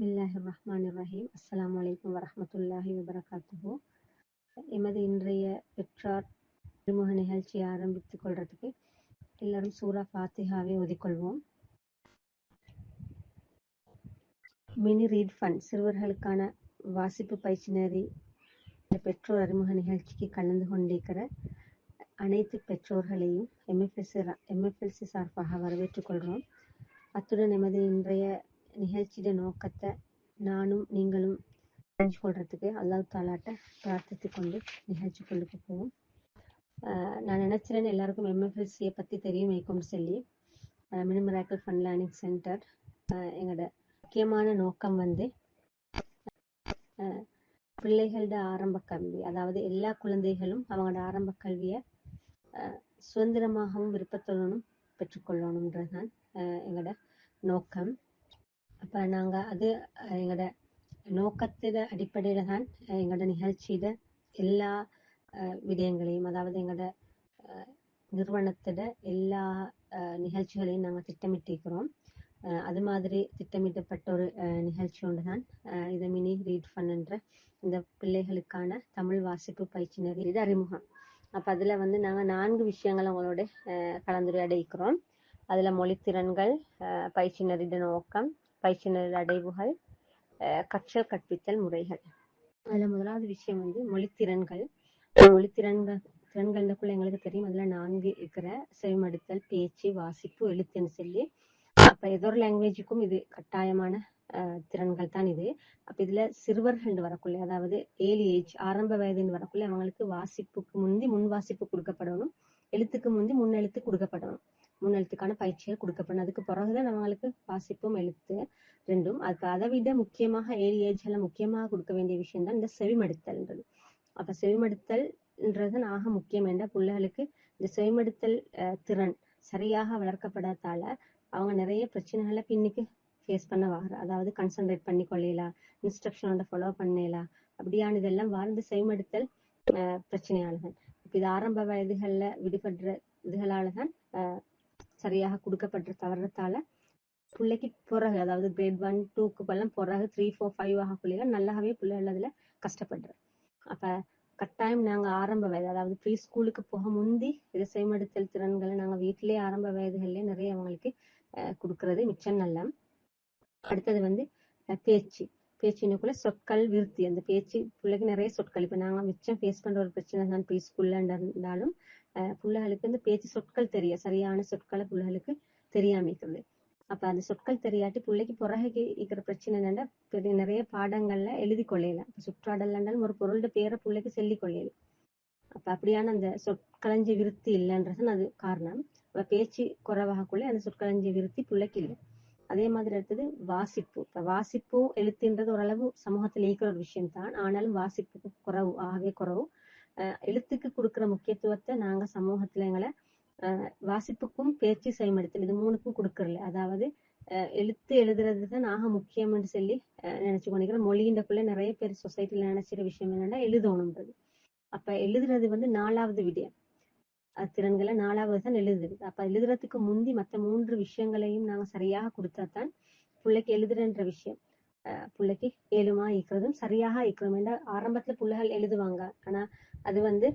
பிஸ்மில்லாஹி ரஹ்மான் ரஹீம் அஸ்லாம் வலைக்கம் வரமத்துல்லாஹி வபரகாத்துஹு எமது இன்றைய பெற்றார் அறிமுக நிகழ்ச்சியை ஆரம்பித்துக் கொள்றதுக்கு எல்லாரும் சூரா ஃபாத்திஹாவை ஒதுக்கொள்வோம் மினி ரீட் ஃபண்ட் சிறுவர்களுக்கான வாசிப்பு பயிற்சி நெறி இந்த பெற்றோர் அறிமுக நிகழ்ச்சிக்கு கலந்து கொண்டிருக்கிற அனைத்து பெற்றோர்களையும் எம்எஃப்எஸ்சி எம்எஃப்எல்சி சார்பாக வரவேற்றுக் கொள்கிறோம். அத்துடன் எமது இன்றைய நிகழ்ச்சியோட நோக்கத்தை நானும் நீங்களும் தெரிஞ்சு கொள்றதுக்கு அல்லாஹ் தாலாட்ட பிரார்த்தித்து கொண்டு நிகழ்ச்சிக்குள்ளுக்கு போவோம். நான் நினைச்சிறேன் எல்லாருக்கும் எம்எஃப்எல்சியை பற்றி தெரியும் வைக்கும்னு சொல்லி. Mini miracle fun learning centre. எங்களோட முக்கியமான நோக்கம் வந்து பிள்ளைகளோட ஆரம்ப கல்வி. அதாவது எல்லா குழந்தைகளும் அவங்களோட ஆரம்ப கல்வியை சுதந்திரமாகவும் விருப்பத்துடனும் பெற்றுக்கொள்ளணுன்றதுதான் எங்களோட நோக்கம். அப்போ நாங்கள் அது எங்களோட நோக்கத்திட அடிப்படையில் தான் எங்களோட நிகழ்ச்சியிட எல்லா விடயங்களையும் அதாவது எங்களோட அஹ், நிறுவனத்திட எல்லா நிகழ்ச்சிகளையும் நாங்கள் திட்டமிட்டிருக்கிறோம். அது மாதிரி திட்டமிட்டப்பட்ட ஒரு நிகழ்ச்சி ஒன்று தான் இதை மினி ரீட் ஃபன் என்ற இந்த பிள்ளைகளுக்கான தமிழ் வாசிப்பு பயிற்சி நிறைய இது அறிமுகம். அப்போ அதில் வந்து நாங்கள் நான்கு விஷயங்களை உங்களோட கலந்துரையாடிக்கிறோம் அதில் மொழித்திறன்கள் அஹ், பயிற்சி நெறிட நோக்கம் பயிற்சி அடைவுகள் கற்றல் கற்பித்தல் முறைகள். அதுல முதலாவது விஷயம் வந்து மொழித்திறன்கள். மொழித்திறன்கள் திறன்களுக்குள்ள எங்களுக்கு தெரியும். அதுல நான்கு இருக்கிற செவிமடுத்தல் பேச்சு வாசிப்பு எழுத்துன்னு சொல்லி அப்போ ஏதோ ஒரு லாங்குவேஜுக்கும் இது கட்டாயமான அஹ், திறன்கள் தான் இது. அப்ப இதுல சிறுவர்கள் வரக்குள்ள அதாவது ஏழு ஏஜ் ஆரம்ப வயதுன்னு வரக்குள்ள அவங்களுக்கு வாசிப்புக்கு முந்தி முன் வாசிப்பு கொடுக்கப்படணும். எழுத்துக்கு முந்தி முன் எழுத்து கொடுக்கப்படணும். முன்னெழுத்துக்கான பயிற்சிகள் கொடுக்கப்படும். அதுக்கு பிறகுதான் நம்மளுக்கு வாசிப்பும் எழுத்து ரெண்டும். அதுக்கு அதை விட முக்கியமாக ஏழு ஏஜ்ல முக்கியமாக கொடுக்க வேண்டிய விஷயம் தான் இந்த செவிமடுத்தல்ன்றது. அப்ப செவிமடுத்தல்ன்றது ஆக முக்கியம் என்ற பிள்ளைகளுக்கு இந்த செவிமடுத்தல் திறன் சரியாக வளர்க்கப்படாதால அவங்க நிறைய பிரச்சனைகளை பின்னுக்கு ஃபேஸ் பண்ண வார அதாவது கன்சன்ட்ரேட் பண்ணி கொள்ளலாம் இன்ஸ்ட்ரக்ஷனோட ஃபாலோ பண்ணலாம் அப்படியான இதெல்லாம் வாழ்ந்து செவிமடுத்தல் பிரச்சனையானதான் இப்போ இப்ப இது ஆரம்ப வயதுகள்ல விடுபடுற இதுகளால தான் அஹ், சரியாக கொடுக்கப்படுற தவறத்தால பிள்ளைக்கு பிறகு அதாவது கிரேட் ஒன் டூக்கு எல்லாம் பிறகு த்ரீ ஃபோர் ஃபைவ் ஆகக்குள்ளே நல்லாவே பிள்ளைகள் அதுல கஷ்டப்படுற அப்ப கட்டாயம் நாங்க ஆரம்ப வயது அதாவது ப்ரீ ஸ்கூலுக்கு போக முந்தி இதை செய்மடுத்தல் திறன்களை நாங்க வீட்டிலேயே ஆரம்ப வயதுகள்லயே நிறைய அவங்களுக்கு அஹ், கொடுக்கறது மிச்சம் நல்ல. அடுத்தது வந்து அஹ், பேச்சு. பேச்சினுக்குள்ள சொற்கள் விருத்தி. அந்த பேச்சு பிள்ளைக்கு நிறைய சொற்கள். இப்ப நாங்க மிச்சம் ஃபேஸ் பண்ற ஒரு பிரச்சனை தான் ப்ரீ ஸ்கூல்ல இருந்தாலும் பிள்ளைகளுக்கு இந்த பேச்சு சொற்கள் தெரிய சரியான சொற்களை பிள்ளைகளுக்கு தெரியாம இருக்குது அப்ப அந்த சொற்கள் தெரியாட்டி பிள்ளைக்கு பிறகு இருக்கிற பிரச்சனை என்னன்னா நிறைய பாடங்கள்ல எழுதி கொள்ளையில. சுற்றாடல் என்றாலும் ஒரு பொருளோட பேரை பிள்ளைக்கு சொல்லி கொள்ளையில. அப்ப அப்படியான அந்த சொற்களஞ்சி விருத்தி இல்லைன்றது அது காரணம். அப்ப பேச்சு குறைவாகக்குள்ளே அந்த சொற்களஞ்சி விருத்தி பிள்ளைக்கு இல்லை. அதே மாதிரி அடுத்தது வாசிப்பு. இப்ப வாசிப்பும் எழுத்துன்றது ஓரளவு சமூகத்தில் இருக்கிற ஒரு விஷயம் தான் ஆனாலும் வாசிப்புக்கு குறவு ஆகவே குறவு. எழுத்துக்கு கொடுக்குற முக்கியத்துவத்தை நாங்க சமூகத்துல எங்களை வாசிப்புக்கும் பேச்சு செய்மடுத்தல் இது மூணுக்கும் கொடுக்கறல. அதாவது எழுத்து எழுதுறது தான் நாக முக்கியம்னு சொல்லி நினைச்சு கொண்டிருக்கிறேன் மொழியின்றக்குள்ள நிறைய பேர் சொசைட்டில நினைச்சிற விஷயம் என்னன்னா எழுதணுன்றது அப்ப எழுதுறது வந்து நாலாவது விடயம். திறன்களை நாலாவது தான் எழுதுறது அப்ப எழுதுறதுக்கு முந்தி மற்ற மூன்று விஷயங்களையும் நாங்க சரியாக கொடுத்தா தான் பிள்ளைக்கு எழுதுறன்ற விஷயம். பிள்ளைக்கு ஏழுமா இருக்கிறதும் சரியாக இருக்கிறோம் ஏன்னா ஆரம்பத்துல பிள்ளைகள் எழுதுவாங்க. ஆனா அது வந்து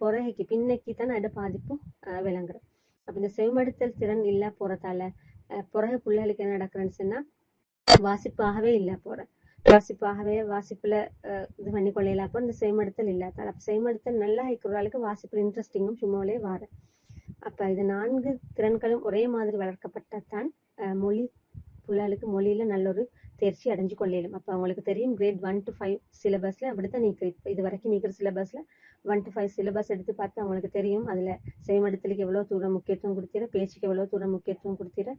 புறகைக்கு பின்னைக்கு தான் அட பாதிப்பும் விளங்குறோம் விளங்குறது அப்ப இந்த செவிமடுத்தல் திறன் இல்ல போறதால அஹ் பிள்ளைகளுக்கு என்ன நடக்குதுன்னு சொன்னா வாசிப்பாகவே இல்ல போற. வாசிப்பாகவே வாசிப்புல இது பண்ணி கொள்ளையில அப்போ இந்த செவிமடுத்தல் இல்லாதால அப்ப செவிமடுத்தல் நல்லா இருக்கிறவர்களுக்கு வாசிப்புல இன்ட்ரெஸ்டிங்கும் சும்மாவிலே வார. அப்ப இது நான்கு திறன்களும் ஒரே மாதிரி வளர்க்கப்பட்டதான் மொழி பிள்ளைகளுக்கு மொழியில நல்ல ஒரு தேர்ச்சி அடைஞ்சு கொள்ளையிலும் அப்ப அவங்களுக்கு தெரியும் கிரேட் ஒன் டு ஃபைவ் சிலபஸ்ல அப்படித்தான் நீக்க இது வரைக்கும் நீக்கிற சிலபஸ்ல ஒன் டு ஃபைவ் சிலபஸ் எடுத்து பார்த்து அவங்களுக்கு தெரியும். அதுல செய்மடுத்தலுக்கு எவ்வளவு தூரம் முக்கியத்துவம் கொடுத்தீர பேச்சுக்கு எவ்வளவு தூரம் முக்கியத்துவம் கொடுத்தீர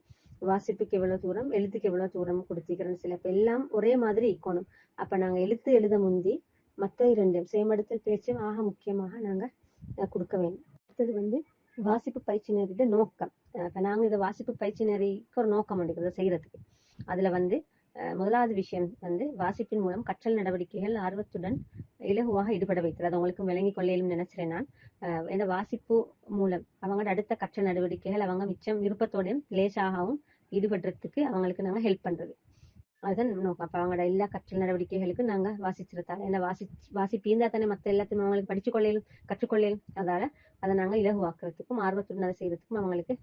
வாசிப்புக்கு எவ்வளவு தூரம் எழுத்துக்கு எவ்வளவு தூரம் கொடுத்தீக்கிறேன்னு சில எல்லாம் ஒரே மாதிரி இக்கணும் அப்ப நாங்க எழுத்து எழுத முந்தி மற்ற இரண்டு செய்மடத்தில் பேச்சும் ஆக முக்கியமாக நாங்க கொடுக்க வேண்டும். அடுத்தது வந்து வாசிப்பு பயிற்சி நோக்கம். இப்போ இப்ப நாங்க இதை வாசிப்பு பயிற்சி ஒரு நோக்கம் எடுக்கிறத செய்யறதுக்கு. அதுல வந்து முதலாவது விஷயம் வந்து வாசிப்பின் மூலம் கற்றல் நடவடிக்கைகள் ஆர்வத்துடன் இலகுவாக ஈடுபட வைக்கிறது அவங்களுக்கு விளங்கி கொள்ளையிலும் நினைச்சிறேன் நான். இந்த வாசிப்பு மூலம் அவங்களோட அடுத்த கற்றல் நடவடிக்கைகள் அவங்க மிச்சம் விருப்பத்தோடையும் லேசாகவும் ஈடுபடுறதுக்கு அவங்களுக்கு நாங்க ஹெல்ப் பண்றது. அதுதான் நோக்கம். அப்ப அவங்களோட எல்லா கற்றல் நடவடிக்கைகளுக்கும் நாங்க வாசிச்சிருத்தாங்க ஏன்னா வாசி வாசிப்பு தானே மத்த எல்லாத்தையும் அவங்களுக்கு படிச்சு கொள்ளையிலும் கற்றுக்கொள்ளையிலும் அதால அதை நாங்க இலகுவாக்குறதுக்கும் ஆர்வத்துடன் அதை செய்யறதுக்கும் அவங்களுக்கு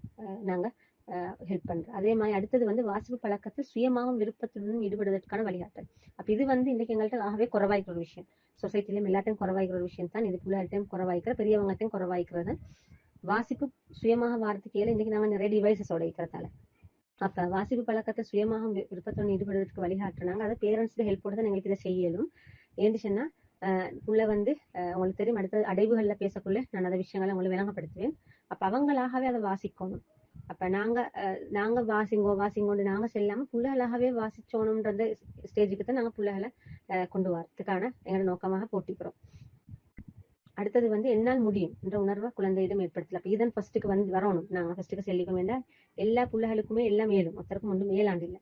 நாங்கள் நாங்க ஹெல்ப் பண்றோம் அதே மாதிரி அடுத்தது வந்து வாசிப்பு பழக்கத்தில் சுயமாகவும் விருப்பத்துடன் ஈடுபடுவதற்கான வழிகாட்டல். அப்ப இது வந்து இன்னைக்கு எங்கள்கிட்ட ஆகவே குறவாய்க்கிற ஒரு விஷயம். சொசைட்டிலும் எல்லாத்தையும் குறவாய்க்கிற ஒரு விஷயம் தான். இது பிள்ளைகள்ட்டையும் குறைவாய்க்கிற பெரியவங்கள்ட்டையும் குறைவாய்க்கிறது. வாசிப்பு சுயமாக வாரத்துக்கு ஏழு இன்னைக்கு நாங்க நிறைய டிவைசஸோட இருக்கிறதால அப்ப வாசிப்பு பழக்கத்தை சுயமாக வி- விருப்பத்துடன் ஈடுபடுவதற்கு வழிகாட்டுறாங்க அதை பேரண்ட்ஸ்க்கு ஹெல்ப் தான் எங்களுக்கு இதை செய்யலும். ஏன்னு சொன்னா ஆஹ் வந்து உங்களுக்கு தெரியும் அடுத்தது அடைவுகள்ல பேசக்குள்ள நான் அந்த விஷயங்களை உங்களை விளங்கப்படுத்துவேன். அப்ப அவங்களாகவே அதை வாசிக்கணும். அப்ப நாங்க நாங்க வாசிங்கோ வாசிங்கோன்னு நாங்க செல்லாம புள்ளைகளாகவே வாசிச்சோணும்ன்றது ஸ்டேஜுக்கு தான் நாங்க புள்ளைகளை கொண்டு வரதுக்கான எங்களோட நோக்கமாக போட்டிக்கிறோம். அடுத்தது வந்து என்னால் முடியும் என்ற உணர்வை குழந்தையிடம் ஏற்படுத்தல. அப்ப இதன் ஃபர்ஸ்ட்டுக்கு வந்து வரணும். நாங்க ஃபர்ஸ்ட்டுக்கு செல்லிக்கணும் வேண்டாம் எல்லா புள்ளைகளுக்குமே எல்லாம் மேலும் ஒருத்தருக்கும் ஒன்றும் மேலாண்டு இல்லை.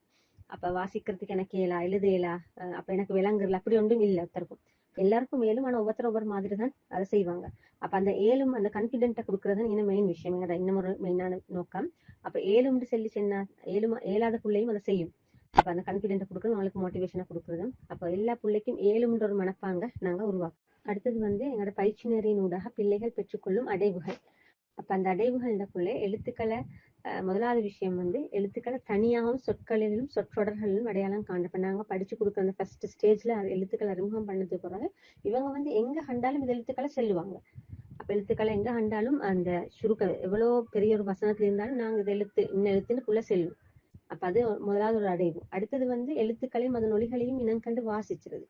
அப்ப வாசிக்கிறதுக்கு எனக்கு ஏலா எழுத இயலா அப்ப எனக்கு விளங்குறல அப்படி ஒன்றும் இல்லை ஒருத்தருக்கும். எல்லாருக்கும் மேலும் ஆனா ஒவ்வொருத்தரும் ஒவ்வொரு மாதிரி தான் அதை செய்வாங்க. அப்ப அந்த ஏழும் அந்த கான்பிடென்ட்டை கொடுக்கறது இன்னும் மெயின் விஷயம். எங்கட இன்னும் ஒரு மெயினான நோக்கம். அப்ப ஏழும்னு சொல்லி சென்ன ஏழு ஏழாத பிள்ளையும் அதை செய்யும். அப்ப அந்த கான்பிடென்ட்டை கொடுக்கறது அவங்களுக்கு மோட்டிவேஷனை கொடுக்கறதும். அப்ப எல்லா பிள்ளைக்கும் ஏழும்ன்ற ஒரு மனப்பாங்க நாங்க உருவாக்கும் அடுத்தது வந்து எங்களோட பயிற்சி நெறியின் ஊடாக பிள்ளைகள் பெற்றுக்கொள்ளும் அடைவுகள். அப்ப அந்த அடைவுகள்க்குள்ளே எழுத்துக்களை முதலாவது விஷயம் வந்து எழுத்துக்களை தனியாகவும் சொற்களிலும் சொற்றொடர்களிலும் அடையாளம் காண்ற நாங்க படிச்சு கொடுக்குற அந்த ஃபர்ஸ்ட் ஸ்டேஜ்ல எழுத்துக்களை அறிமுகம் பண்ணது பிறகு இவங்க வந்து எங்க கண்டாலும் இந்த எழுத்துக்களை செல்லுவாங்க. அப்ப எழுத்துக்களை எங்க கண்டாலும் அந்த சுருக்க எவ்வளவு பெரிய ஒரு வசனத்துல இருந்தாலும் நாங்க இது எழுத்து இன்ன எழுத்துன்னு செல்லும் அப்ப அது முதலாவது ஒரு அடைவு. அடுத்தது வந்து எழுத்துக்களையும் அதன் ஒலிகளையும் இனம் கண்டு வாசிச்சிருது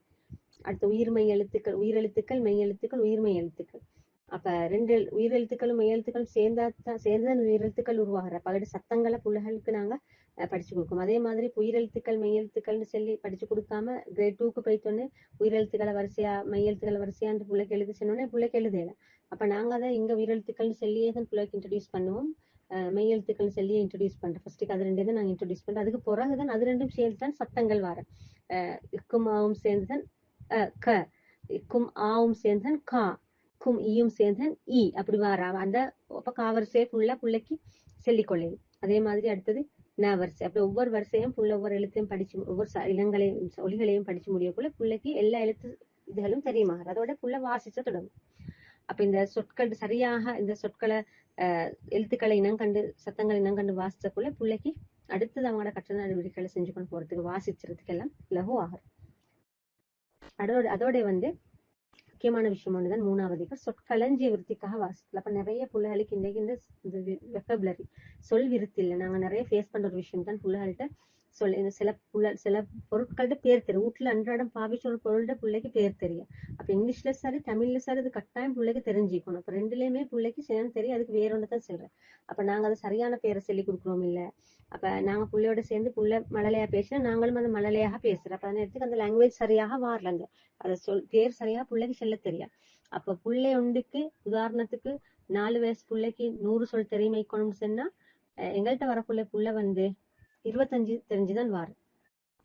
அடுத்து உயிர்மை எழுத்துக்கள் உயிரெழுத்துக்கள் மெய் எழுத்துக்கள் உயிர்மெய் எழுத்துக்கள். அப்ப ரெண்டு எழு- உயிரெழுத்துக்களும் மெய் எழுத்துக்களும் சேர்ந்தா தான் உயிரெழுத்துக்கள் உருவாகிற? அப்ப சத்தங்களை பிள்ளைகளுக்கு நாங்க படிச்சு கொடுக்கோம். அதே மாதிரி உயிரெழுத்துக்கள் மெய்யெழுத்துக்கள்னு சொல்லி படிச்சு கொடுக்காம கிரேட் டூக்கு போயிட்டோன்னே உயிரெழுத்துக்களை வரிசையா மெய் எழுத்துக்களை வரிசையான்னு பிள்ளைக்கு எழுதி சொன்னோன்னே பிள்ளைக்கு எழுதல. அப்ப நாங்க அதை இங்க உயிரெழுத்துக்கள்னு சொல்லியே தான் பிள்ளைக்கு இன்ட்ரடியூஸ் பண்ணுவோம். மெய்யெழுத்துக்கள் மெய் எழுத்துக்கள் இன்ட்ரடியூஸ் பண்றேன் ஃபர்ஸ்ட்டுக்கு அது ரெண்டு தான் நாங்க இன்ட்ரடியூஸ் பண்றோம். அதுக்கு பிறகுதான் அது ரெண்டும் சேர்ந்து தான் சத்தங்கள் வர. அஹ், இக்கும் ஆவும் சேர்ந்து தான் க. இக்கும் ஆவும் சேர்ந்து தான் கா. கும் ஈயும் சேர்ந்து இ அப்படி வர அந்த பக்கம் வரிசையை ஃபுல்லா பிள்ளைக்கு சொல்லிக்கொள்ளையும் அதே மாதிரி அடுத்தது ந வரிசை. அப்படி ஒவ்வொரு வரிசையும் புள்ள ஒவ்வொரு எழுத்தையும் படிச்சு ஒவ்வொரு ச- இனங்களையும் ஒலிகளையும் படிச்சு முடியக்குள்ள பிள்ளைக்கு எல்லா எழுத்து இதுகளும் தெரியுமா அதோட புள்ள வாசிச்ச தொடங்கும். அப்ப இந்த சொற்கள் சரியாக இந்த சொற்களை எழுத்துக்களை இனங்கண்டு சத்தங்களை இனங்கண்டு வாசிச்சக்குள்ள பிள்ளைக்கு அடுத்தது அவங்களோட கற்ற நடவடிக்கைகளை செஞ்சு கொண்டு போறதுக்கு வாசிச்சதுக்கு எல்லாம் லகு ஆகும் அதோட அதோட வந்து முக்கியமான விஷயம் ஒன்றுதான் மூணாவது சொற்களஞ்சிய விருத்திக்காக வாசிக்கல அப்ப நிறைய பிள்ளைகளுக்கு இன்னைக்கு இந்த வெக்கபுலரி சொல் விருத்தி இல்லை. நாங்க நிறைய ஃபேஸ் பண்ற ஒரு விஷயம் தான் பிள்ளைகள்கிட்ட சொல் இந்த சில புள்ள சில பொருட்கள்ட்ட பேர் தெரியும். வீட்டுல அன்றாடம் பாவிச்ச பொருள்கிட்ட பிள்ளைக்கு பேர் தெரியும். அப்ப இங்கிலீஷ்ல சரி தமிழ்ல சரி அது கட்டாயம் பிள்ளைக்கு தெரிஞ்சுக்கணும். அப்ப ரெண்டுலயுமே பிள்ளைக்கு சேம் தெரியும் அதுக்கு வேற ஒன்று தான் சொல்றேன். அப்ப நாங்க அதை சரியான பேரை சொல்லி கொடுக்குறோம் இல்ல. அப்ப நாங்க பிள்ளையோட சேர்ந்து புள்ள மழலையா பேசினா நாங்களும் அந்த மழலையாக பேசுறோம். அப்ப அந்த நேரத்துக்கு அந்த லாங்குவேஜ் சரியாக வரலங்க அந்த அதை சொல் பேர் சரியா பிள்ளைக்கு சொல்ல தெரியும் அப்ப பிள்ளை ஒன்றுக்கு உதாரணத்துக்கு நாலு வயசு பிள்ளைக்கு நூறு சொல் தெரியுமைக்கணும்னு சொன்னா எங்கள்கிட்ட வரக்குள்ள புள்ள வந்து இருபத்தஞ்சு தெரிஞ்சுதான் வார்.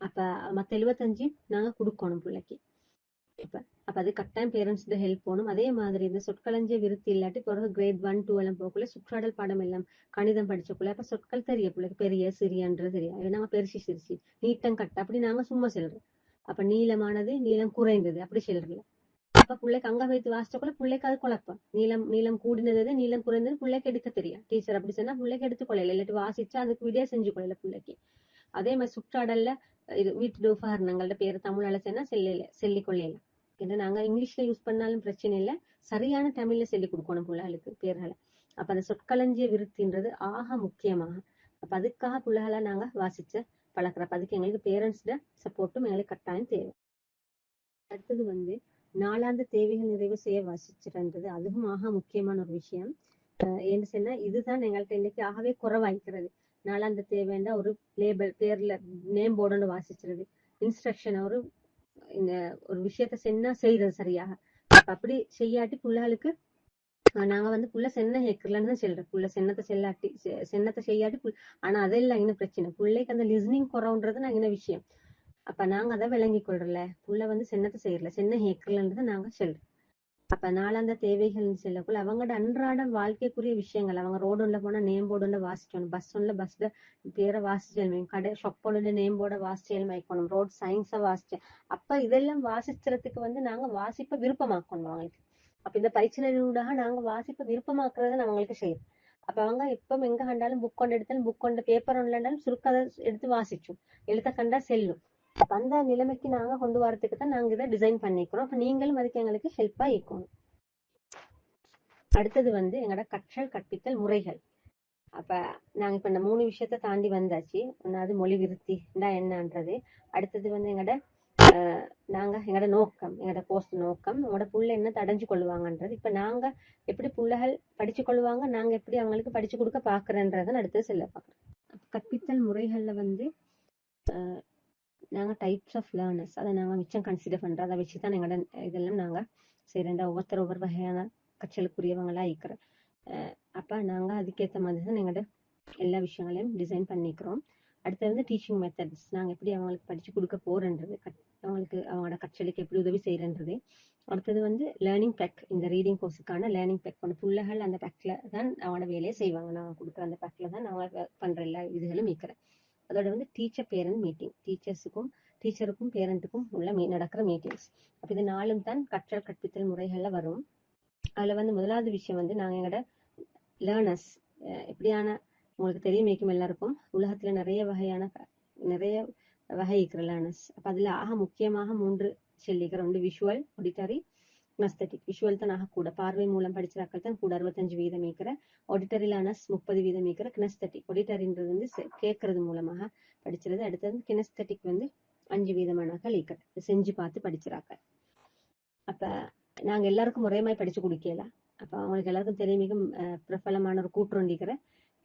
அப்ப மத்த எழுபத்தஞ்சு நாங்க கொடுக்கணும் பிள்ளைக்கு. இப்ப அப்ப அது கட்டாயம் பேரண்ட்ஸ் ஹெல்ப் போகணும். அதே மாதிரி இந்த சொற்களஞ்சிய விருத்தி இல்லாட்டி பிறகு கிரேட் ஒன் டூ எல்லாம் போகக்குள்ள சுற்றாடல் பாடம் எல்லாம் கணிதம் படிச்சக்குள்ள அப்ப சொற்கள் தெரிய பிள்ளைக்கு. பெரிய சிறியன்றது தெரியும் நாங்க பெருசி சிரிசி நீட்டம் கட்ட அப்படி நாங்க சும்மா சொல்றோம். அப்ப நீளமானது நீளம் குறைந்தது அப்படி சொல்றல அப்ப பிள்ளைக்கு அங்க வைத்து வாசிச்சக்குள்ள பிள்ளைக்கு அது குழப்பம். நீளம் நீளம் கூடினது நீளம் குறைந்தது பிள்ளைக்கு எடுக்க தெரியும். டீச்சர் அப்படி சொன்னா பிள்ளைக்கு எடுத்துக்கொள்ளல இல்லாட்டி வாசிச்சா அதுக்கு விடிய செஞ்சு கொள்ளல பிள்ளைக்கு. அதே மாதிரி சுற்றாடல்ல இது வீட்டு உபகரணங்கள்ட பேர் தமிழால சொன்னா செல்ல செல்லி கொள்ளையில ஏன்னா நாங்க இங்கிலீஷ்ல யூஸ் பண்ணாலும் பிரச்சனை இல்ல. சரியான தமிழ்ல சொல்லி கொடுக்கணும் பிள்ளைகளுக்கு பேர்களை. அப்ப அந்த சொற்களஞ்சிய விருத்தின்றது ஆக முக்கியமாக. அப்ப அதுக்காக பிள்ளைகளை நாங்க வாசிச்ச பழக்கிறப்ப அதுக்கு எங்களுக்கு பேரண்ட்ஸ்ட சப்போர்ட்டும் எங்களுக்கு கட்டாயம் தேவை. அடுத்தது வந்து நாளாந்த தேவைகள் நிறைவு செய்ய வாசிச்சிருந்தது அதுவும் ஆக முக்கியமான ஒரு விஷயம். என்ன சொன்னா இதுதான் எங்கள்கிட்ட இன்னைக்கு ஆகவே குறைவாய்க்கிறது. நாளாந்த தேவைன்னா ஒரு லேபிள் பேர்ல நேம் போர்டுன்னு வாசிச்சிருது இன்ஸ்ட்ரக்ஷன் ஒரு ஒரு விஷயத்த சென்னா செய்யறது சரியாக. அப்படி செய்யாட்டி பிள்ளைகளுக்கு நாங்க வந்து புள்ள சென்ன கேட்கலன்னு தான் சொல்றேன் புள்ள சென்னத்தை செல்லாட்டி சென்னத்தை செய்யாட்டி ஆனா அதெல்லாம் என்ன பிரச்சனை. பிள்ளைக்கு அந்த லிசனிங் குறவுன்றது நான் என்ன விஷயம். அப்ப நாங்க அதை விளங்கி கொள்றல புள்ள வந்து சின்னத்தை செய்யறல சின்ன ஹேக்கர்ன்றதை நாங்க சொல்றோம். அப்ப நாளாந்த தேவைகள்னு சொல்லக்குள்ள அவங்களோட அன்றாட வாழ்க்கைக்குரிய விஷயங்கள் அவங்க ரோடு உள்ள போனா நேம் போர்டுல வாசிக்கணும் பஸ் உள்ள பஸ்ல பேரை வாசிச்சல் கடை ஷாப் நேம் போர்டை வாசிச்சல் வைக்கணும் ரோட் சயின்ஸை வாசிச்சு. அப்ப இதெல்லாம் வாசிச்சதுக்கு வந்து நாங்க வாசிப்ப விருப்பமாக்கணும் அவங்களுக்கு. அப்ப இந்த பயிற்சியினூடாக நாங்க வாசிப்பை விருப்பமாக்குறத அவங்களுக்கு செய்யணும் அப்ப அவங்க எப்ப எங்க கண்டாலும் புக் கொண்டு எடுத்தாலும் புக் கொண்டு பேப்பர் ஒன்றுல இருந்தாலும் சுருக்கதை எடுத்து வாசிச்சோம் எழுத்த கண்டா செல்லும். அப்ப அந்த நிலைமைக்கு நாங்க கொண்டு வரதுக்கு தான் நாங்க இதை டிசைன் பண்ணிக்கிறோம். அப்ப நீங்களும் அதுக்கு எங்களுக்கு ஹெல்ப்பா இருக்கணும். அடுத்தது வந்து எங்களோட கற்றல் கற்பித்தல் முறைகள். அப்ப நாங்க இப்ப இந்த மூணு விஷயத்த தாண்டி வந்தாச்சு. ஒன்னாவது மொழி விருத்தி என்னன்றது. அடுத்தது வந்து எங்களோட ஆஹ் நாங்க எங்களோட நோக்கம் எங்களோட கோர்ஸ் நோக்கம் உங்களோட புள்ள என்ன தடைஞ்சு கொள்வாங்கன்றது இப்ப நாங்க எப்படி புள்ளைகள் படிச்சு கொள்வாங்க நாங்க எப்படி அவங்களுக்கு படிச்சு கொடுக்க பாக்குறேன்றதை அடுத்து செல்ல பாக்குறோம் கற்பித்தல் முறைகள்ல வந்து நாங்கள் டைப்ஸ் ஆஃப் லேர்னர்ஸ் அதை நாங்கள் மிச்சம் கன்சிடர் பண்ணுறோம் அதை வச்சு தான் எங்களோட இதெல்லாம் நாங்கள் செய்கிறோம் ஒவ்வொருத்தர் ஒவ்வொரு வகையான கட்சிகளுக்குரியவங்களாக இருக்கிறோம் அப்போ நாங்கள் அதுக்கேற்ற மாதிரி தான் எங்களோட எல்லா விஷயங்களையும் டிசைன் பண்ணிக்கிறோம். அடுத்து வந்து டீச்சிங் மெத்தட்ஸ் நாங்கள் எப்படி அவங்களுக்கு படித்து கொடுக்க போகிறன்றது அவங்களுக்கு அவங்களோட கற்றலுக்கு எப்படி உதவி செய்கிறன்றது அடுத்தது வந்து லேர்னிங் பேக் இந்த ரீடிங் கோர்ஸுக்கான லேர்னிங் பேக் கொண்டு பிள்ளைகள் அந்த பேக்கில் தான் அவங்களோட வேலையை செய்வாங்க. நாங்கள் கொடுக்குற அந்த பேக்கில் தான் நாங்கள் பண்ணுற எல்லா இதுகளும் இருக்கிறேன் அதோட வந்து டீச்சர் பேரண்ட் மீட்டிங் டீச்சர்ஸுக்கும் டீச்சருக்கும் பேரண்ட்டுக்கும் உள்ள மீ- நடக்கிற மீட்டிங்ஸ் அப்போ இது நாளும் தான் கற்றல் கற்பித்தல் முறைகளில் வரும். அதில் வந்து முதலாவது விஷயம் வந்து நாங்கள் எங்களோட லேர்னர்ஸ் எப்படியான உங்களுக்கு தெரியும் மேய்க்கும் எல்லாருக்கும் உலகத்தில் நிறைய வகையான க- நிறைய வகை இருக்கிற லேர்னர்ஸ் அப்போ அதில் ஆக முக்கியமாக மூன்று சொல்லிக்கிற ஒன்று விஷுவல் ஆடிட்டரி கினஸ்தட்டிக் விஷுவல் தான் கூட பார்வை மூலம் படிச்சிராக்கள் தான் கூட அறுபத்தஞ்சு வீதம் இருக்கிற ஆடிட்டரி முப்பது வீதம் இருக்கிற கினஸ்தட்டிக் ஆடிட்டரின்றது வந்து செ- கேட்கறது மூலமாக படிச்சிருது. அடுத்தது கினஸ்தட்டிக் வந்து அஞ்சு வீதமானாக்கள் இருக்கிறது செஞ்சு பார்த்து படிச்சிராக்கள் அப்ப நாங்க எல்லாருக்கும் ஒரே மாதிரி படிச்சு கொடுக்கல. அப்ப அவங்களுக்கு எல்லாருக்கும் தெரியும் மிக பிரபலமான ஒரு கூட்டுறொண்டிக்கிற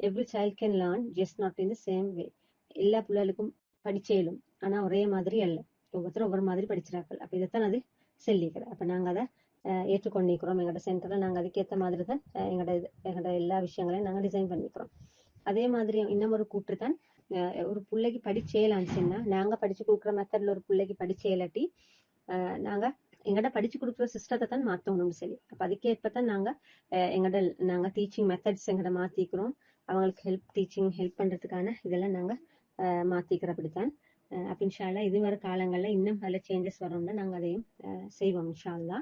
every child can learn just not in the same way எல்லா பிள்ளைகளுக்கும் படிச்சேலும் ஆனா ஒரே மாதிரி அல்ல. ஒவ்வொருத்தரும் ஒவ்வொரு மாதிரி படிச்சிராக்கள் அப்ப இதைத்தான் அது சொல்லிக்கிறேன் அப்ப நாங்க அதை அஹ், ஏற்றுக்கொண்டிருக்கிறோம். எங்களோட சென்டர்ல நாங்கள் அதுக்கேற்ற மாதிரி தான் எங்களோட இது எங்களோட எல்லா விஷயங்களையும் நாங்கள் டிசைன் பண்ணிக்கிறோம். அதே மாதிரி இன்னும் ஒரு கூற்று தான். ஒரு பிள்ளைக்கு படிச்சேலாச்சுன்னா நாங்கள் படிச்சு கொடுக்குற மெத்தட்ல ஒரு பிள்ளைக்கு படிச்சேலாட்டி நாங்கள் நாங்க எங்கள்ட படிச்சு கொடுக்குற சிஸ்டத்தை தான் மாற்றணும்னு சொல்லி. அப்போ அதுக்கேற்பத்தான் நாங்கள் அஹ், நாங்கள் டீச்சிங் மெத்தட்ஸ் எங்கள்கிட்ட மாற்றிக்கிறோம் அவங்களுக்கு ஹெல்ப் டீச்சிங் ஹெல்ப் பண்ணுறதுக்கான இதெல்லாம் நாங்கள் அஹ், தான். அப்படித்தான் இன்ஷால்லா இது வர காலங்களில் இன்னும் பல சேஞ்சஸ் வரும்னா நாங்கள் அதையும் செய்வோம் இன்ஷால்லா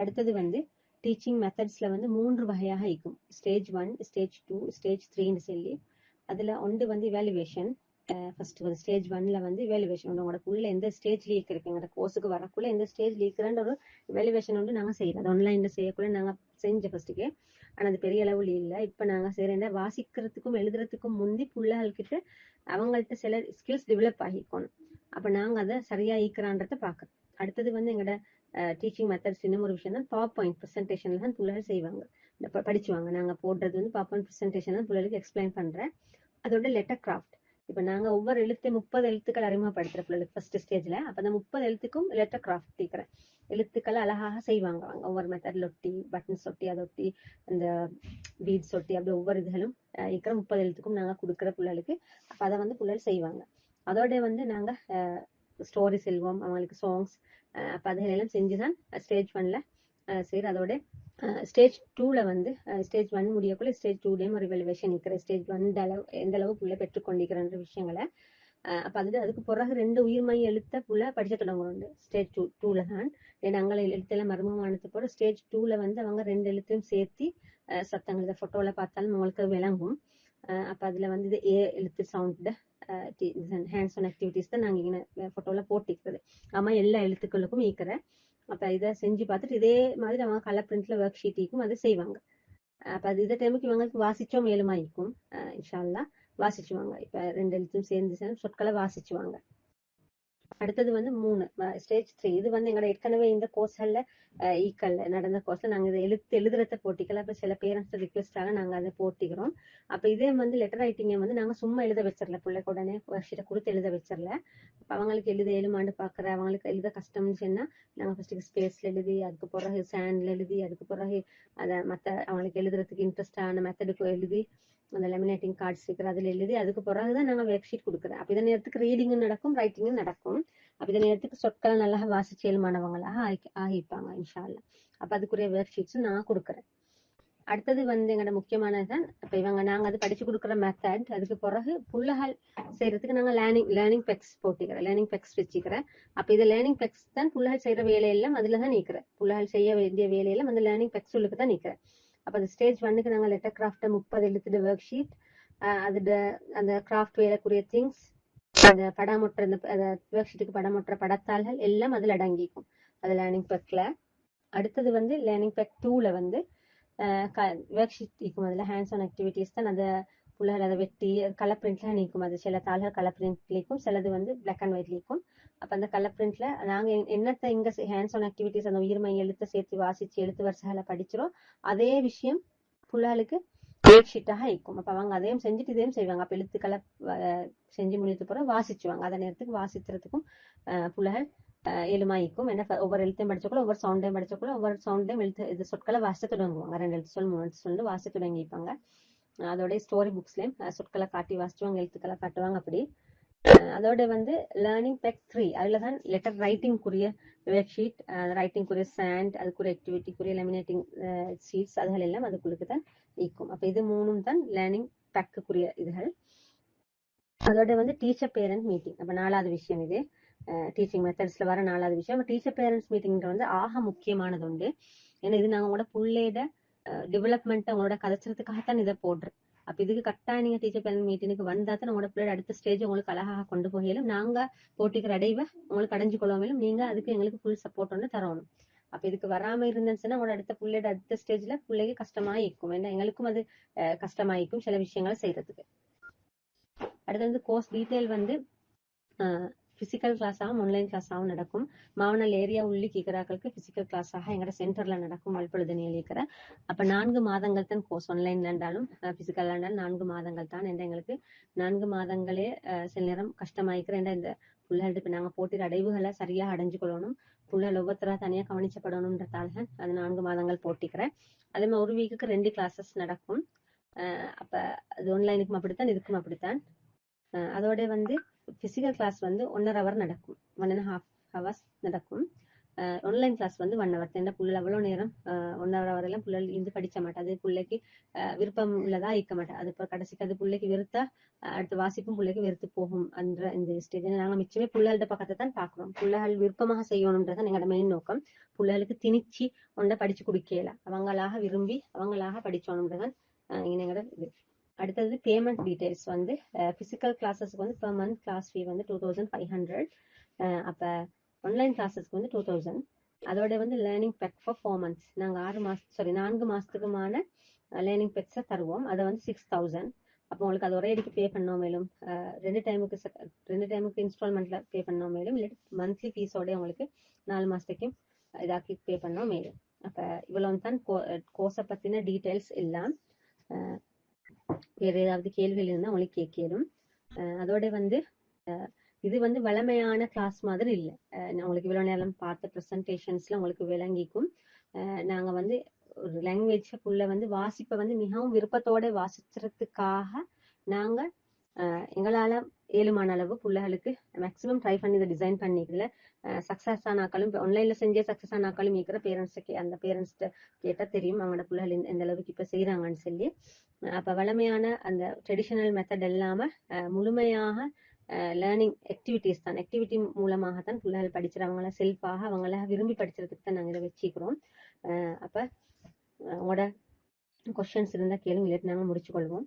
அடுத்தது வந்து டீச்சிங் மெத்தட்ஸ்ல வந்து மூன்று வகையாக இருக்கும். Stage one stage two stage த்ரீன்னு சொல்லி அதுல ஒன்று வந்து இவாலுவேஷன் ஃபர்ஸ்ட் வந்து ஸ்டேஜ் ஒன்ல வந்து இவாலுவேஷன் உங்களோட புள்ள எந்த ஸ்டேஜ் லீக் இருக்குங்கிற கோர்ஸுக்கு வரக்குள்ள எந்த ஸ்டேஜ் லீக்குறன்ற ஒரு இவாலுவேஷன் வந்து நாங்க செய்யறோம் அது ஆன்லைன்ல செய்யக்குள்ள நாங்க செஞ்ச ஃபர்ஸ்ட்டுக்கு ஆனா அது பெரிய அளவுல இல்ல. இப்ப நாங்க செய்யறேன் வாசிக்கிறதுக்கும் எழுதுறதுக்கும் முந்தி பிள்ளைகள்கிட்ட அவங்கள்ட்ட சில ஸ்கில்ஸ் டெவலப் ஆகிக்கணும். அப்ப நாங்க அதை சரியா ஈக்குறான்றத பாக்குறோம். அடுத்தது வந்து எங்களோட டீச்சிங் மெத்தட்ஸ் இன்னும் ஒரு விஷயம் தான் பவர் பாயிண்ட் ப்ரெசன்டேஷன்ல தான் பிள்ளைகள் செய்வாங்க. படிச்சுவாங்க. நாங்க போடுறது வந்து பவர் பாயிண்ட் ப்ரெசன்டேஷன் தான் பிள்ளைகளுக்கு எக்ஸ்பிளைன் பண்றேன். அதோட லெட்டர் கிராஃப்ட் இப்ப நாங்க ஒவ்வொரு எழுத்து முப்பது எழுத்துக்கள் அறிமுகப்படுத்துற பிள்ளைகளுக்கு ஃபர்ஸ்ட் ஸ்டேஜ்ல அப்ப அந்த முப்பது எழுத்துக்கும் லெட்டர் கிராஃப்ட் கேட்கிறேன் எழுத்துக்களை அழகாக செய்வாங்க. அவங்க ஒவ்வொரு மெத்தட்ல ஒட்டி பட்டன்ஸ் ஒட்டி அதை ஒட்டி அந்த பீட்ஸ் ஒட்டி அப்படி ஒவ்வொரு இதுகளும் இருக்கிற முப்பது எழுத்துக்கும் நாங்க கொடுக்குற பிள்ளைகளுக்கு அப்ப அதை வந்து பிள்ளைகள் செய்வாங்க. அதோட வந்து நாங்க ஸ்டோரி செல்வோம். அவங்களுக்கு சாங்ஸ் அப்ப செஞ்சு செஞ்சுதான் ஸ்டேஜ் ஒன்ல செய்கிற அதோட ஸ்டேஜ் டூல வந்து ஸ்டேஜ் ஒன் முடியக்குள்ள ஸ்டேஜ் டூலயும் ஒரு வெலிவேஷன் இருக்கிற ஸ்டேஜ் ஒன் அளவு எந்த அளவு புள்ள பெற்றுக்கொண்டிருக்கிற விஷயங்களை அப்போ அப்ப அது அதுக்கு பிறகு ரெண்டு உயிர்மை எழுத்த புள்ள படிச்ச தொடங்குறோம் ஸ்டேஜ் டூ டூல தான். ரெண்டு அங்கல எழுத்தெல்லாம் மர்மமானது போல ஸ்டேஜ் டூல வந்து அவங்க ரெண்டு எழுத்தையும் சேர்த்து சத்தங்கள் போட்டோல பார்த்தாலும் உங்களுக்கு விளங்கும். அப்போ அப்ப அதுல வந்து இது ஏ எழுத்து சவுண்ட் ஹேண்ட்ஸ் ஆன் ஆக்டிவிட்டிஸ் தான் நாங்கள் இங்க ஃபோட்டோவில் போட்டிக்கிறது ஆமா எல்லா எழுத்துக்களுக்கும் ஈக்கிறேன் அப்போ இதை செஞ்சு பார்த்துட்டு இதே மாதிரி அவங்க கலர் பிரிண்ட்ல ஒர்க் ஷீட்டிக்கும் அதை செய்வாங்க. அப்போ அது இந்த டைமுக்கு இவங்களுக்கு வாசிச்சோம் மேலுமா இருக்கும் இன்ஷால்லா இன்ஷா அல்லாஹ் வாசிச்சுவாங்க. இப்போ ரெண்டு எழுத்தும் சேர்ந்து சேர்ந்து சொற்களை வாசிச்சுவாங்க. அடுத்தது வந்து மூணு. ஸ்டேஜ் த்ரீ இது வந்து எங்களோட ஏற்கனவே இந்த e கோர்ஸ்கள்ல ஈக்கல்ல நடந்த கோர்ஸ்ல நாங்க இதை எழுத்து எழுதுறத போட்டிக்கல அப்ப சில பேரண்ட்ஸ் ரிக்வெஸ்டாக நாங்க அதை போட்டிக்கிறோம். அப்ப இதே வந்து லெட்டர் ரைட்டிங்கை வந்து நாங்க சும்மா எழுத வச்சிடல. பிள்ளைக்கு உடனே ஒர்க் கொடுத்து எழுத வச்சிடல. அவங்களுக்கு எழுத எழுமாண்டு பாக்குற அவங்களுக்கு எழுத கஷ்டம்னு சொன்னா நாங்க ஃபர்ஸ்ட் ஸ்பேஸ்ல எழுதி அதுக்கு பிறகு சேண்ட்ல எழுதி அதுக்கு பிறகு அதை மத்த அவங்களுக்கு எழுதுறதுக்கு இன்ட்ரெஸ்டான மெத்தடுக்கு எழுதி அந்த லெமினேட்டிங் கார்டு இருக்கிற அதில் எழுதி அதுக்கு பிறகுதான் நாங்கள் ஒர்க் ஷீட் கொடுக்குறோம். அப்ப இந்த நேரத்துக்கு ரீடிங்கும் நடக்கும் ரைட்டிங்கும் நடக்கும். அப்போ இந்த நேரத்துக்கு சொற்களை நல்லா வாசிச்சு எழுமானவங்களாக ஆகி ஆகிப்பாங்க இன்ஷா அல்லாஹ் அதுக்குரிய ஒர்க் ஷீட்ஸும் நான் கொடுக்குறேன். அடுத்தது வந்து எங்களோட முக்கியமானதுதான் இப்ப இவங்க நாங்க அது படிச்சு கொடுக்குற மெத்தட் அதுக்கு பிறகு புள்ளகள் செய்யறதுக்கு நாங்கள் லேர்னிங் லேர்னிங் பெக்ஸ் போட்டிக்கிறேன் லேர்னிங் பெக்ஸ் வச்சுக்கிறேன் அப்ப இது லேர்னிங் பெக்ஸ் தான் புள்ளகள் செய்யற வேலையெல்லாம் அதில் தான் நிற்கிறேன் புள்ளகள் செய்ய வேண்டிய வேலையெல்லாம் அந்த லேர்னிங் பெக்ஸ் உள்ளுக்கு தான் நிற்கிறேன் அப்போ அந்த ஸ்டேஜ் ஒன்னுக்கு நாங்கள் லெட்டர் கிராஃப்ட முப்பது எழுத்துட்டு ஒர்க் ஷீட் அதோட அந்த கிராஃப்ட் வேலைக்குரிய திங்ஸ் அந்த படமுற்ற அந்த ஒர்க் ஷீட்டுக்கு படமுற்ற படத்தாள்கள் எல்லாம் அதுல அடங்கிக்கும். அது லேர்னிங் பேக்கில் அடுத்தது வந்து லேர்னிங் பெக் டூவில் வந்து ஒர்க் ஷீட் இருக்கும். அதில் ஹேண்ட்ஸ் ஆன் ஆக்டிவிட்டீஸ் தான். அந்த புள்ளகள் அதை வெட்டி கலர் பிரிண்ட்லாம் நீக்கும். அது சில தாள்கள் கலர் பிரிண்ட்லேயும் சிலது வந்து பிளாக் அண்ட் ஒயிட்லேயும் அப்போ அந்த கலர் பிரிண்ட்ல நாங்கள் என்னத்தை இங்கே ஹேண்ட்ஸ் ஆன் ஆக்டிவிட்டிஸ் அந்த உயிர்மை எழுத்தை சேர்த்து வாசிச்சு எழுத்து வரிசைகளை படிச்சிரும் அதே விஷயம் புள்ளகளுக்கு ஷீட்டாக இருக்கும் அப்போ அவங்க அதையும் செஞ்சுட்டு இதையும் செய்வாங்க. அப்போ எழுத்துக்களை செஞ்சு முடித்து போற வாசிச்சுவாங்க. அதை நேரத்துக்கு வாசிக்கிறதுக்கும் புள்ளகள் எலுமாய்க்கும் என்ன ஒவ்வொரு எழுத்தையும் படிச்சக்குள்ள ஒவ்வொரு சவுண்டையும் படிச்சக்குள்ள ஒவ்வொரு சவுண்டையும் எழுத்து இது சொற்களை வாசிக்க தொடங்குவாங்க. ரெண்டு எழுத்து சொல் மூணு எழுத்து சொல்லி வாசிக்க தொடங்கிப்பாங்க. அதோட ஸ்டோரி புக்ஸ்லயும் சொற்களை காட்டி வாசிச்சுவாங்க எழுத்துக்களை காட்டுவாங்க அப்படி. அதோட வந்து லேர்னிங் பெக் த்ரீ அதில் தான் லெட்டர் ரைட்டிங்குரிய ஒர்க் ஷீட் ரைட்டிங்குரிய சாண்ட் அதுக்குரிய ஆக்டிவிட்டிக்குரிய லெமினேட்டிங் ஷீட்ஸ் அதுகள் எல்லாம் அதுக்குள்ளுக்கு தான் இருக்கும் அப்ப இது மூணும் தான் லேர்னிங் பேக்குக்குரிய இதுகள். அதோட வந்து டீச்சர் பேரண்ட் மீட்டிங் அப்ப நாலாவது விஷயம் இது. டீச்சிங் மெத்தட்ஸ்ல வர நாலாவது விஷயம். டீச்சர் பேரண்ட்ஸ் மீட்டிங் வந்து ஆக முக்கியமானது உண்டு. ஏன்னா இது நாங்க கூட பிள்ளையிட டெவலப்மெண்ட் உங்களோட கதைச்சதுக்காகத்தான் இதை போடுறேன். அப்ப இதுக்கு கட்டாயம் நீங்க டீச்சர் பேரண்ட் மீட்டிங்க்கு வந்தா தான் உங்களோட பிள்ளை அடுத்த ஸ்டேஜ் உங்களுக்கு அழகாக கொண்டு போகலும் நாங்க போட்டிக்கிற அடைவை உங்களுக்கு அடைஞ்சு கொள்ளாமலும் நீங்க அதுக்கு எங்களுக்கு ஃபுல் சப்போர்ட் ஒன்று தரணும். அப்ப இதுக்கு வராம இருந்துச்சுன்னா உங்களோட அடுத்த பிள்ளையோட அடுத்த ஸ்டேஜ்ல பிள்ளைக்கு கஷ்டமா இருக்கும். ஏன்னா எங்களுக்கும் அது கஷ்டமாயிருக்கும் சில விஷயங்களை செய்யறதுக்கு அடுத்து வந்து கோர்ஸ் டீட்டெயில் வந்து பிசிக்கல் கிளாஸாகவும் ஆன்லைன் கிளாஸாகவும் நடக்கும். மாவனல் ஏரியா உள்ளி கேட்கிறாக்களுக்கு பிசிக்கல் கிளாஸாக எங்களோட சென்டர்ல நடக்கும் வல்பொழுது நிலைக்கிற அப்ப நான்கு மாதங்கள் தான் கோர்ஸ் ஆன்லைன்ல இருந்தாலும் பிசிக்கல் இருந்தாலும் நான்கு மாதங்கள் தான். என்ற எங்களுக்கு நான்கு மாதங்களே சில நேரம் கஷ்டமாயிக்கிற இந்த புள்ளகள் இப்ப நாங்க போட்டிற அடைவுகளை சரியா அடைஞ்சு கொள்ளணும். புள்ளல் ஒவ்வொருத்தரா தனியா கவனிச்சப்படணும்ன்றதால அது நான்கு மாதங்கள் போட்டிக்கிறேன். அதே மாதிரி ஒரு வீக்குக்கு ரெண்டு கிளாஸஸ் நடக்கும். அப்ப அது ஆன்லைனுக்கும் அப்படித்தான் இதுக்கும் அப்படித்தான். அதோட வந்து பிசிக்கல் கிளாஸ் வந்து ஒன்னரை ஹவர் நடக்கும். ஒன் அண்ட் ஹாஃப் ஹவர்ஸ் நடக்கும். ஆன்லைன் கிளாஸ் வந்து ஒன் ஹவர் தான் புள்ள அவ்வளோ நேரம் ஒன் ஹவர் எல்லாம் புள்ளல் இருந்து படிச்ச மாட்டாது. பிள்ளைக்கு விருப்பம் உள்ளதா இருக்க மாட்டேன் அது இப்போ கடைசிக்கு அது பிள்ளைக்கு வெறுத்தா அடுத்து வாசிப்பும் பிள்ளைக்கு வெறுத்து போகும் என்ற இந்த ஸ்டேஜ் நாங்கள் மிச்சமே பிள்ளைகளோட பக்கத்தை தான் பார்க்குறோம். பிள்ளைகள் விருப்பமாக செய்யணும்ன்றதான் எங்களோட மெயின் நோக்கம். பிள்ளைகளுக்கு திணிச்சு ஒன்றை படிச்சு குடிக்கல. அவங்களாக விரும்பி அவங்களாக படிச்சோணுன்றதான் எங்களோட இது. அடுத்தது பேமெண்ட் டீடைல்ஸ் வந்து பிசிக்கல் கிளாஸஸ்க்கு வந்து பெர் மந்த் கிளாஸ் ஃபீ வந்து டூ தௌசண்ட் ஃபைவ் ஹண்ட்ரட் அப்போ ஆன்லைன் கிளாஸஸ்க்கு வந்து டூ தௌசண்ட் அதோட வந்து learning pack for four months நாங்கள் ஆறு மாதம் சாரி நான்கு மாதத்துக்குமான லேர்னிங் பெக்ஸை தருவோம். அதை வந்து சிக்ஸ் தௌசண்ட் அப்போ உங்களுக்கு அது ஒரே அடிக்கு பே பண்ணோம் மேலும் ரெண்டு டைமுக்கு ரெண்டு டைமுக்கு இன்ஸ்டால்மெண்ட்ல பே பண்ணோம் மேலும் இல்லாட்டி மந்த்லி ஃபீஸோட உங்களுக்கு நாலு மாதத்துக்கும் இதாக்கி பே பண்ணோம் மேலும். அப்போ இவ்வளோ தான் கோர்ஸை பற்றின டீட்டெயில்ஸ் எல்லாம். வேற ஏதாவது கேள்விகள் இருந்தா உங்களுக்கு கேட்கணும் அதோட வந்து இது வந்து வளமையான கிளாஸ் மாதிரி இல்லை. உங்களுக்கு இவ்வளவு நேரம் பார்த்த ப்ரெசன்டேஷன்ஸ்ல உங்களுக்கு விளங்கிக்கும். நாங்க வந்து ஒரு லாங்குவேஜ்க்குள்ள வந்து வாசிப்பை வந்து மிகவும் விருப்பத்தோட வாசிக்கிறதுக்காக நாங்க எங்களால ஏழுமான அளவு பிள்ளைகளுக்கு மேக்ஸிமம் ட்ரை பண்ணி இதை டிசைன் பண்ணிக்கல சக்சஸ் ஆனாக்களும் ஆன்லைன்ல செஞ்சே சக்சஸ் ஆனாக்களும் இருக்கிற பேரண்ட்ஸுக்கு அந்த பேரண்ட்ஸ்ட கேட்டா தெரியும் அவங்களோட பிள்ளைகள் எந்த அளவுக்கு இப்ப செய்யறாங்கன்னு சொல்லி. அப்ப வளமையான அந்த ட்ரெடிஷனல் மெத்தட் இல்லாம முழுமையாக லேர்னிங் ஆக்டிவிட்டிஸ் தான் ஆக்டிவிட்டி மூலமாக தான் பிள்ளைகள் படிச்சிருவங்கள செல்ஃபாக அவங்கள விரும்பி படிக்கிறதுக்கு தான் நாங்கள் இதை வச்சுக்கிறோம். அப்ப உங்களோட கொஸ்டின்ஸ் இருந்தால் கேளுங்க இல்லாட்டி நாங்கள் கொள்வோம்